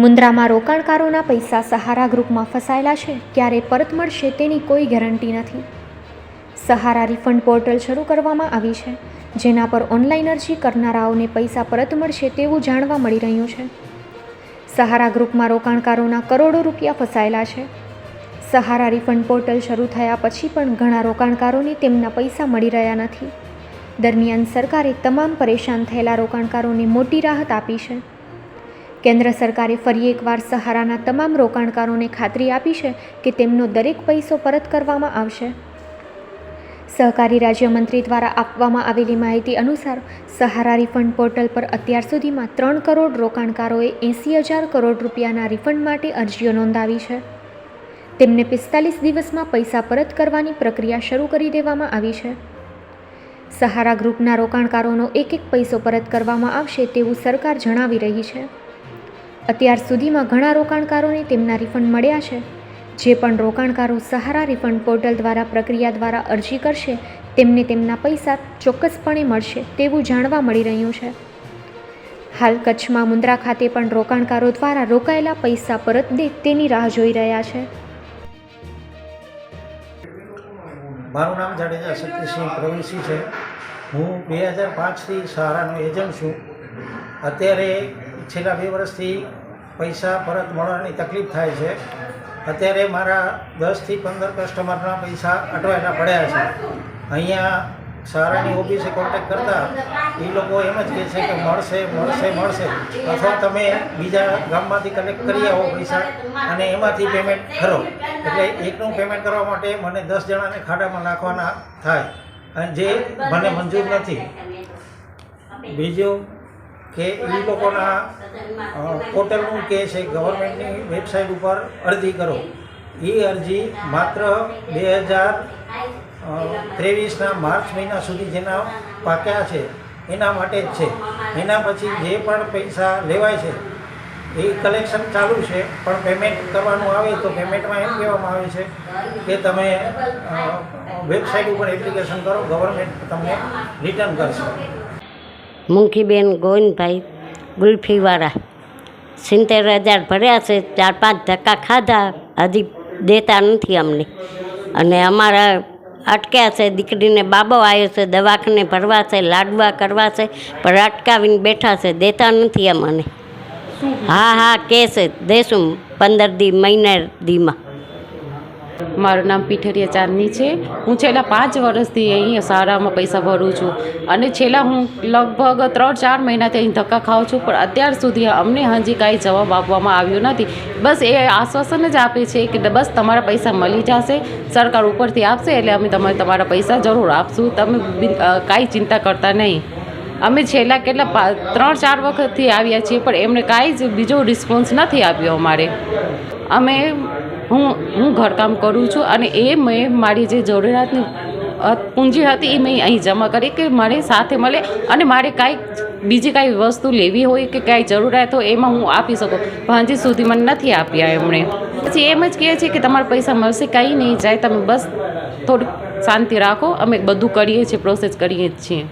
મુન્દ્રામાં રોકાણકારોના પૈસા સહારા ગ્રુપમાં ફસાયેલા છે. ક્યારે પરત મળશે તેની કોઈ ગેરંટી નથી. સહારા રિફંડ પોર્ટલ શરૂ કરવામાં આવી છે, જેના પર ઓનલાઈન અરજી કરનારાઓને પૈસા પરત મળશે તેવું જાણવા મળી રહ્યું છે. સહારા ગ્રુપમાં રોકાણકારોના કરોડો રૂપિયા ફસાયેલા છે. સહારા રિફંડ પોર્ટલ શરૂ થયા પછી પણ ઘણા રોકાણકારોને તેમના પૈસા મળી રહ્યા નથી. દરમિયાન સરકારે તમામ પરેશાન થયેલા રોકાણકારોને મોટી રાહત આપી છે. કેન્દ્ર સરકારે ફરી એકવાર સહારાના તમામ રોકાણકારોને ખાતરી આપી છે કે તેમનો દરેક પૈસો પરત કરવામાં આવશે. સહકારી રાજ્યમંત્રી દ્વારા આપવામાં આવેલી માહિતી અનુસાર, સહારા રિફંડ પોર્ટલ પર અત્યાર સુધીમાં ત્રણ કરોડ રોકાણકારોએ એંસી હજાર કરોડ રૂપિયાના રિફંડ માટે અરજીઓ નોંધાવી છે. તેમને પિસ્તાલીસ દિવસમાં પૈસા પરત કરવાની પ્રક્રિયા શરૂ કરી દેવામાં આવી છે. સહારા ગ્રુપના રોકાણકારોનો એક એક પૈસો પરત કરવામાં આવશે તેવું સરકાર જણાવી રહી છે. અત્યાર સુધીમાં ઘણા રોકાણકારોને તેમના રિફંડ મળ્યા છે. જે પણ રોકાણકારો સહારા રિફંડ પોર્ટલ દ્વારા પ્રક્રિયા દ્વારા અરજી કરશે, તેમને તેમના પૈસા ચોક્કસપણે મળશે તેવું જાણવા મળી રહ્યું છે. હાલ કચ્છમાં મુન્દ્રા ખાતે પણ રોકાણકારો દ્વારા રોકાયેલા પૈસા પરત દે તેની રાહ જોઈ રહ્યા છે. મારું નામ જાડેજા શક્તિસિંહ પ્રવીણસિંહ છે. હું બે હજાર પાંચથી સહારાનો એજન્ટ છું. અત્યારે છેલ્લા બે વર્ષથી પૈસા, પરત મળવાની તકલીફ થાય છે. અત્યારે મારા દસથી પંદર કસ્ટમરના પૈસા અટવાયેલા પડ્યા છે. અહીંયા સારાની ઓફિસે કોન્ટેક કરતા એ લોકો એમ જ કહે છે કે મળશે મળશે મળશે. અથવા તમે બીજા ગામમાંથી કલેક્ટ કરી આવો પૈસા અને એમાંથી પેમેન્ટ કરો. એટલે એકનું પેમેન્ટ કરવા માટે મને દસ જણાને ખાડામાં નાખવાના થાય. અને જે મને મંજૂર નથી. બીજું કે એ લોકોના પોર્ટલનું કહે છે ગવર્મેન્ટની વેબસાઇટ ઉપર અરજી કરો. એ અરજી માત્ર બે હજાર ત્રેવીસના માર્ચ મહિના સુધી જેના પાક્યા છે, એના માટે જ છે. એના પછી જે પણ પૈસા લેવાય છે, એ કલેક્શન ચાલુ છે, પણ પેમેન્ટ કરવાનું આવે તો પેમેન્ટમાં એમ કહેવામાં આવે છે કે તમે વેબસાઇટ ઉપર એપ્લિકેશન કરો, ગવર્મેન્ટ તમને રિટર્ન કરશે. મુંખીબેન ગોવિંદભાઈ, ગુલ્ફીવાળા. સિત્તેર હજાર ભર્યા છે, ચાર પાંચ ધક્કા ખાધા, હજી દેતા નથી અમને. અને અમારા અટક્યા છે, દીકરીને બાબો આવ્યો છે, દવાખાને ભરવા છે, લાડવા કરવા છે, પણ અટકાવીને બેઠા છે, દેતા નથી અમને. હા હા કહેશે દેશું પંદર દી મહિના દીમાં. મારું નામ પીઠરિયા ચાંદની છે. હું છેલ્લા પાંચ વર્ષથી અહીં સારામાં પૈસા ભરું છું અને છેલ્લા હું લગભગ ત્રણ ચાર મહિનાથી અહીં ધક્કા ખાઉં છું, પણ અત્યાર સુધી અમને હજી કાંઈ જવાબ આપવામાં આવ્યો નથી. બસ એ આશ્વાસન જ આપે છે કે બસ તમારા પૈસા મળી જશે, સરકાર ઉપરથી આપશે, એટલે અમે તમારે તમારા પૈસા જરૂર આપશું. તમે કાંઈ ચિંતા કરતા નહીં. અમે છેલ્લા કેટલા ત્રણ ચાર વખતથી આવ્યા છીએ, પણ એમણે કાંઈ જ બીજો રિસ્પોન્સ નથી આપ્યો અમારે. અમે હું હું ઘરકામ કરું છું અને એ મેં મારી જે જરૂરિયાતની પૂંજી હતી એ મેં અહીં જમા કરી કે મારે સાથે મળે અને મારે કાંઈક બીજી કાંઈ વસ્તુ લેવી હોય કે કાંઈ જરૂરિયાત હોય એમાં હું આપી શકું. હજી સુધી મને નથી આપ્યા એમણે. પછી એમ જ કહે છે કે તમારા પૈસા મળશે, કાંઈ નહીં, જાય તમે બસ થોડીક શાંતિ રાખો, અમે બધું કરીએ છીએ, પ્રોસેસ કરીએ જ છીએ.